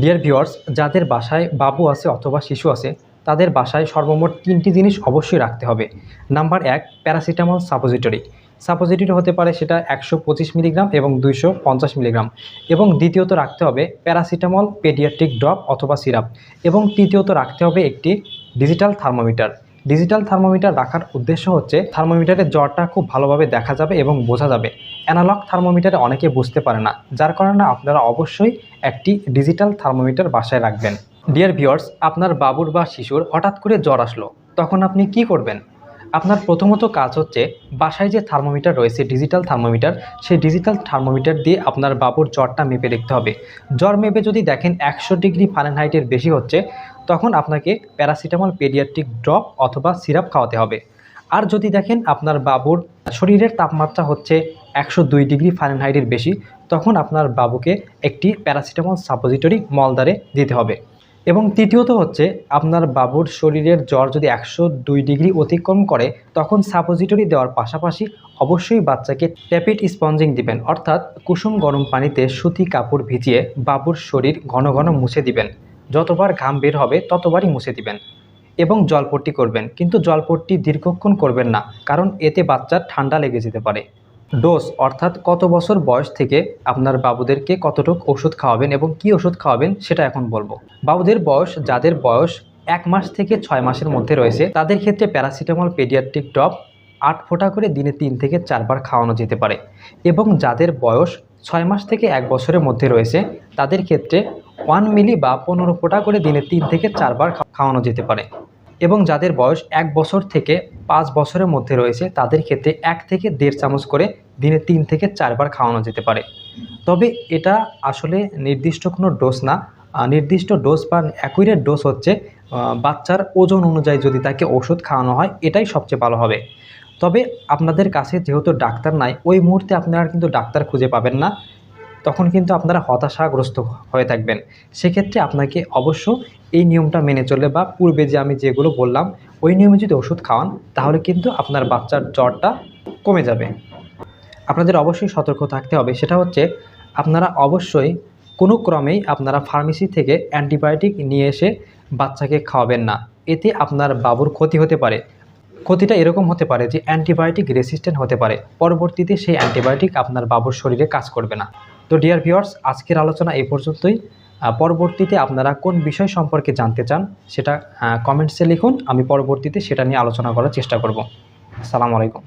Deer viewers যাদের বাসায় বাবু আছে অথবা শিশু আছে, তাদের বাসায় সর্বমোট তিনটি জিনিস অবশ্যই রাখতে হবে। নাম্বার এক প্যারাসিটামল সাপোজিটরি সাপোজিটরি হতে পারে সেটা একশো পঁচিশ মিলিগ্রাম এবং দুইশো পঞ্চাশ মিলিগ্রাম। এবং দ্বিতীয়ত রাখতে হবে প্যারাসিটামল পেডিয়াট্রিক ড্রপ অথবা সিরাপ এবং তৃতীয়ত রাখতে হবে একটি ডিজিটাল থার্মোমিটার ডিজিটাল থার্মোমিটার রাখার উদ্দেশ্য হচ্ছে থার্মোমিটারের জ্বরটা খুব ভালোভাবে দেখা যাবে এবং বোঝা যাবে। অ্যানালগ থার্মোমিটারে অনেকে বুঝতে পারে না, যার কারণে আপনারা অবশ্যই একটি ডিজিটাল থার্মোমিটার বাসায় রাখবেন। ডিয়ার ভিওর্স আপনার বাবুর বা শিশুর হঠাৎ করে জ্বর আসলো, তখন আপনি কি করবেন? আপনার প্রথমত কাজ হচ্ছে বাসায় যে থার্মোমিটার রয়েছে ডিজিটাল থার্মোমিটার, সেই ডিজিটাল থার্মোমিটার দিয়ে আপনার বাবুর জ্বরটা মেপে দেখতে হবে। জ্বর মেপে যদি দেখেন একশো ডিগ্রি ফারেনহাইটের বেশি হচ্ছে, তখন আপনাকে প্যারাসিটামল পেডিয়াট্রিক ড্রপ অথবা সিরাপ খাওয়াতে হবে। আর যদি দেখেন আপনার বাবুর শরীরের তাপমাত্রা হচ্ছে একশো দুই ডিগ্রি ফারেনহাইটের বেশি, তখন আপনার বাবুকে একটি প্যারাসিটামল সাপোজিটরি মলদারে দিতে হবে। এবং তৃতীয়ত হচ্ছে, আপনার বাবুর শরীরের জ্বর যদি একশো দুই ডিগ্রি অতিক্রম করে, তখন সাপোজিটরি দেওয়ার পাশাপাশি অবশ্যই বাচ্চাকে ট্যাপিড স্পঞ্জিং দিবেন, অর্থাৎ কুসুম গরম পানিতে সুতি কাপড় ভিজিয়ে বাবুর শরীর ঘন ঘন মুছে দিবেন। যতবার ঘাম বের হবে, ততবারই মুছে দিবেন এবং জলপট্টি করবেন। কিন্তু জলপট্টি দীর্ঘক্ষণ করবেন না, কারণ এতে বাচ্চার ঠান্ডা লেগে যেতে পারে। ডোজ অর্থাৎ কত বছর বয়স থেকে আপনার বাবুদেরকে কতটুক ওষুধ খাওয়াবেন এবং কি ওষুধ খাওয়াবেন সেটা এখন বলব। বাবুদের বয়স, যাদের বয়স এক মাস থেকে ছয় মাসের মধ্যে রয়েছে, তাদের ক্ষেত্রে প্যারাসিটামল পেডিয়াট্রিক ড্রপ আট ফোঁটা করে দিনে তিন থেকে চারবার খাওয়ানো যেতে পারে এবং যাদের বয়স ছয় মাস থেকে এক বছরের মধ্যে রয়েছে, তাদের ক্ষেত্রে ওয়ান মিলি বা পনেরো ফোঁটা করে দিনে তিন থেকে চারবার খাওয়ানো যেতে পারে। এবং যাদের বয়স এক বছর থেকে পাঁচ বছরের মধ্যে রয়েছে, তাদের ক্ষেত্রে এক থেকে দেড় চামচ করে দিনে তিন থেকে চারবার খাওয়ানো যেতে পারে। তবে এটা আসলে নির্দিষ্ট কোনো ডোজ না। নির্দিষ্ট ডোজ বা অ্যাকুরেট ডোজ হচ্ছে বাচ্চার ওজন অনুযায়ী যদি তাকে ওষুধ খাওয়ানো হয়, এটাই সবচেয়ে ভালো হবে। তবে আপনাদের কাছে যেহেতু ডাক্তার নাই, ওই মুহূর্তে আপনারা কিন্তু ডাক্তার খুঁজে পাবেন না। তখন কিন্তু আপনারা হতাশাগ্রস্ত হয়ে থাকবেন। সেক্ষেত্রে আপনাকে অবশ্য এই নিয়মটা মেনে চলে বা পূর্বে যে আমি যেগুলো বললাম, ওই নিয়মে যদি ওষুধ খাওয়ান, তাহলে কিন্তু আপনার বাচ্চার জ্বরটা কমে যাবে। আপনাদের অবশ্যই সতর্ক থাকতে হবে। সেটা হচ্ছে, আপনারা অবশ্যই কোনো ক্রমেই আপনারা ফার্মেসি থেকে অ্যান্টিবায়োটিক নিয়ে এসে বাচ্চাকে খাওয়াবেন না। এতে আপনার বাবুর ক্ষতি হতে পারে। ক্ষতিটা এরকম হতে পারে যে অ্যান্টিবায়োটিক রেসিস্ট্যান্ট হতে পারে। পরবর্তীতে সেই অ্যান্টিবায়োটিক আপনার বাবুর শরীরে কাজ করবে না। তো ডিয়ার ভিওর্স আজকের আলোচনা এই পর্যন্তই। পরবর্তীতে আপনারা কোন বিষয় সম্পর্কে জানতে চান সেটা কমেন্টসে লিখুন, আমি পরবর্তীতে সেটা নিয়ে আলোচনা করার চেষ্টা করব। আসসালামু আলাইকুম।